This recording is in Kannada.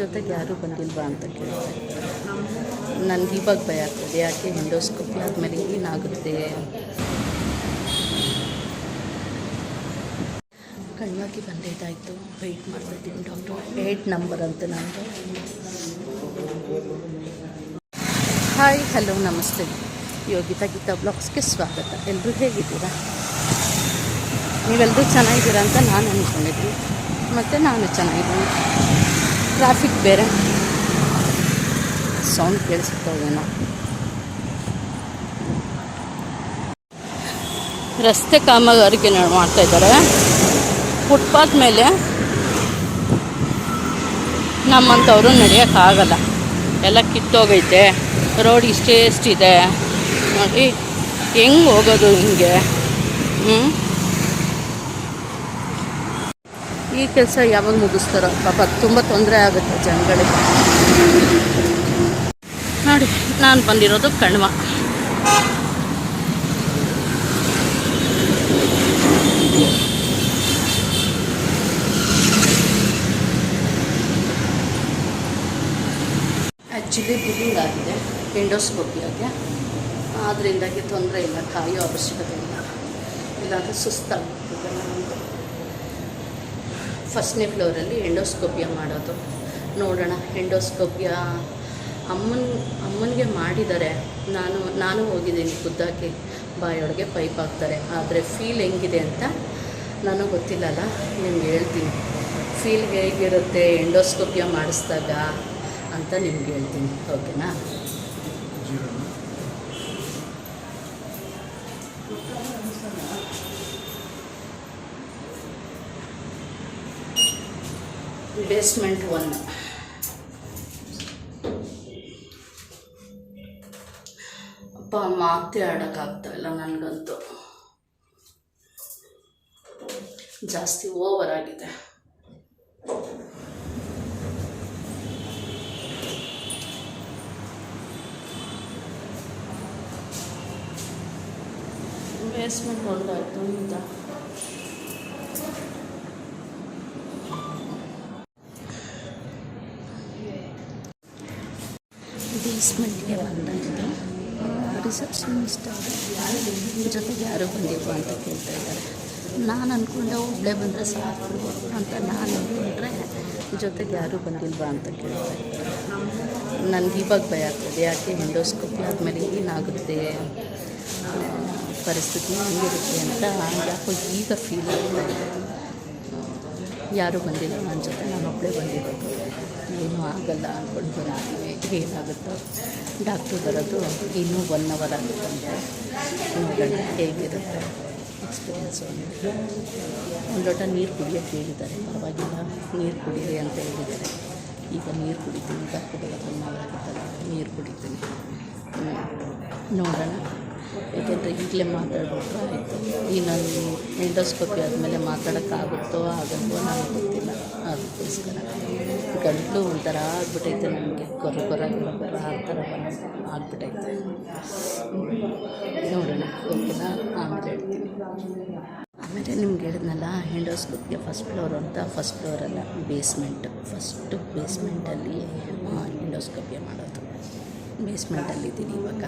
ಜೊತೆಗೆ ಯಾರೂ ಬಂದಿಲ್ವಾ ಅಂತ ಕೇಳ್ತಾ ನನ್ಗೆ ಇವಾಗ ಭಯ ಆಗ್ತದೆ. ಯಾಕೆ ಎಂಡೋಸ್ಕೋಪಿ ಆದಮೇಲೆ ಏನಾಗುತ್ತೆ ಕಣ್ಣಾಗಿ ಬಂದಿದ್ದಾಯಿತು. ವೆಯ್ಟ್ ಮಾಡ್ತಿದ್ದೀನಿ ಡಾಕ್ಟರ್ ಏಯ್ಟ್ ನಂಬರ್ ಅಂತ ನಾನು ಹಾಯ್ ಹಲೋ ನಮಸ್ತೆ. ಯೋಗಿತಾ ಗೀತಾ ಬ್ಲಾಗ್ಸ್ಗೆ ಸ್ವಾಗತ. ಎಲ್ಲರೂ ಹೇಗಿದ್ದೀರಾ? ನೀವೆಲ್ಲರೂ ಚೆನ್ನಾಗಿದ್ದೀರಾ ಅಂತ ನಾನು ಅಂದ್ಕೊಂಡಿದ್ವಿ ಮತ್ತು ನಾನು ಚೆನ್ನಾಗಿದ್ದೀನಿ. ಟ್ರಾಫಿಕ್ ಬೇರೆ. ಸೌಂಡ್ ಕೇಳಿಸ್ತಾವೇನೋ ರಸ್ತೆ ಕಾಮಗಾರಿಕೆ ಮಾಡ್ತಾ ಇದ್ದಾರೆ. ಫುಟ್ಪಾತ್ ಮೇಲೆ ನಮ್ಮಂಥವ್ರು ನಡೆಯೋಕ್ಕಾಗಲ್ಲ ಎಲ್ಲ ಕಿತ್ತೋಗೈತೆ. ರೋಡ್ ಇಷ್ಟೇ ಎಷ್ಟಿದೆ. ನೋಡಿ, ಹೆಂಗೆ ಹೋಗೋದು ಹಿಂಗೆ? ಹ್ಞೂ ಈ ಕೆಲಸ ಯಾವಾಗ ಮುಗಿಸ್ತಾರೋ? ಪಾಪ ತುಂಬ ತೊಂದರೆ ಆಗುತ್ತೆ ಜನಗಳಿಗೆ. ನೋಡಿ ನಾನು ಬಂದಿರೋದು ಕಣ್ವ. ಆ್ಯಕ್ಚುಲಿ ಬಿಲ್ಲಿಂಗ್ ಆಗಿದೆ. ಎಂಡೋಸ್ಕೋಪಿ ಆದ್ದರಿಂದಾಗಿ ತೊಂದರೆ ಇಲ್ಲ. ಕಾಯೋ ಅವಶ್ಯಕತೆ ಇಲ್ಲ. ಇಲ್ಲಾಂದರೆ ನಮ್ಮದು ಫಸ್ಟ್ನೇ ಫ್ಲೋರಲ್ಲಿ ಎಂಡೋಸ್ಕೋಪಿಯ ಮಾಡೋದು. ನೋಡೋಣ, ಎಂಡೋಸ್ಕೋಪಿಯ ಅಮ್ಮನ, ಅಮ್ಮನಿಗೆ ಮಾಡಿದ್ದಾರೆ. ನಾನು ನಾನು ಹೋಗಿದ್ದೀನಿ ಖುದ್ದಾಗಿ ಬಾಯೊಳಗೆ ಪೈಪ್ ಹಾಕ್ತಾರೆ. ಆದರೆ ಫೀಲ್ ಹೆಂಗಿದೆ ಅಂತ ನಾನು ಗೊತ್ತಿಲ್ಲಲ್ಲ, ನಿಮ್ಗೆ ಹೇಳ್ತೀನಿ. ಫೀಲ್ ಹೇಗಿರುತ್ತೆ, ಎಂಡೋಸ್ಕೋಪಿಯ ಮಾಡಿಸ್ದಾಗ ಅಂತ ನಿಮ್ಗೆ ಹೇಳ್ತೀನಿ. ಓಕೆನಾ ಬೇಸ್ಮೆಂಟ್ ಒನ್ ಅಪ್ಪ ಮಾತೇ ಆಡೋಕ್ಕಾಗ್ತಾ ಇಲ್ಲ ನನಗಂತೂ. ಜಾಸ್ತಿ ಓವರ್ ಆಗಿದೆ. ಬೇಸ್ಮೆಂಟ್ ಒಂದಾಯ್ತು ಈಗ ಬೇಸ್ಮೆಂಟ್ಗೆ ಬಂದಾಯಿತು ರಿಸೆಪ್ಷನಿಸ್ಟ್ ಜೊತೆಗೆ ಯಾರೂ ಬಂದಿದ್ರು ಅಂತ ಕೇಳ್ತಾ ಇದ್ದಾರೆ. ನಾನು ಅಂದ್ಕೊಂಡೆ ಒಬ್ಬಳೇ ಬಂದರೆ ಸಾಕು ಅಂತ ನಾನು ಅಂದ್ಕೊಂಡ್ರೆ ಜೊತೆಗೆ ಯಾರೂ ಬಂದಿಲ್ವಾ ಅಂತ ಕೇಳ್ತಾ ಇದ್ದಾರೆ. ನನಗೆ ಇವಾಗ ಭಯ ಆಗ್ತದೆ, ಯಾಕೆ ಎಂಡೋಸ್ಕೋಪಿ ಆದಮೇಲೆ ಏನಾಗುತ್ತೆ ಪರಿಸ್ಥಿತಿ ಹೆಂಗಿರುತ್ತೆ ಅಂತ ಯಾಕೋ ಈಗ ಫೀಲ್ ಆಗ್ತಾ ಇದೆ. ಯಾರೂ ಬಂದಿಲ್ಲ ನನ್ನ ಜೊತೆ ನಾನು ಒಬ್ಬಳೇ ಬಂದಿರೋದು. ಆಗಲ್ಲ ಅಂದ್ಕೊಂಡು ಬಂದಿದ್ದೀನಿ ಏನಾಗುತ್ತೋ ಡಾಕ್ಟ್ರು ಬರೋದು ಇನ್ನೂ ಒನ್ ಅವರ್ ಆಗುತ್ತಂತೆ. ನೋಡೋಣ ಹೇಗಿರುತ್ತೆ? ಎಕ್ಸ್ಪೀರಿಯನ್ಸು ಒಂದು. ಲೋಟ ನೀರು ಕುಡಿಯೋಕ್ಕೆ ಹೇಳಿದ್ದಾರೆ. ಪರವಾಗಿಲ್ಲ, ನೀರು ಕುಡೀರಿ ಅಂತ ಹೇಳಿದ್ದಾರೆ. ಈಗ ನೀರು ಕುಡಿತೀನಿ ಡಾಕ್ಟ್ರು ಬರೋದು ಒನ್ ಅವರ್ ಆಗುತ್ತಲ್ಲ, ನೀರು ಕುಡಿತೀನಿ. ನೋಡೋಣ. ಈಗಲೇ ಮಾತಾಡ್ಬಿಟ್ರೆ ಆಯಿತು. ಈ ನಾನು ಎಂಡೋಸ್ಕೋಪಿ ಆದಮೇಲೆ ಮಾತಾಡೋಕ್ಕಾಗುತ್ತೋ ಆಗಲ್ವೋ ನನಗೆ ಗೊತ್ತಿಲ್ಲ. ಅದಕ್ಕೋಸ್ಕರ ಗಂಟಲು ಒಂಥರ ಆಗ್ಬಿಟ್ಟೈತೆ ನಮಗೆ ಕೊರ ಕೊರ ಕೊರ ಆ ಥರ ಆಗ್ಬಿಟ್ಟೈತೆ ನೋಡೋಣ. ಓಕೆನಾ? ಆಮೇಲೆ ಹೇಳ್ತೀನಿ. ಆಮೇಲೆ ನಿಮ್ಗೆ ಹೇಳಿದ್ನಲ್ಲ, ಎಂಡೋಸ್ಕೋಪಿಯ ಫಸ್ಟ್ ಫ್ಲೋರ್ ಅಂತ ಫಸ್ಟ್ ಫ್ಲೋರಲ್ಲ ಬೇಸ್ಮೆಂಟ್ ಫಸ್ಟು ಬೇಸ್ಮೆಂಟಲ್ಲಿ ಎಂಡೋಸ್ಕೋಪಿಯ ಮಾಡೋದು. ಬೇಸ್ಮೆಂಟಲ್ಲಿದ್ದೀನಿ ಇವಾಗ.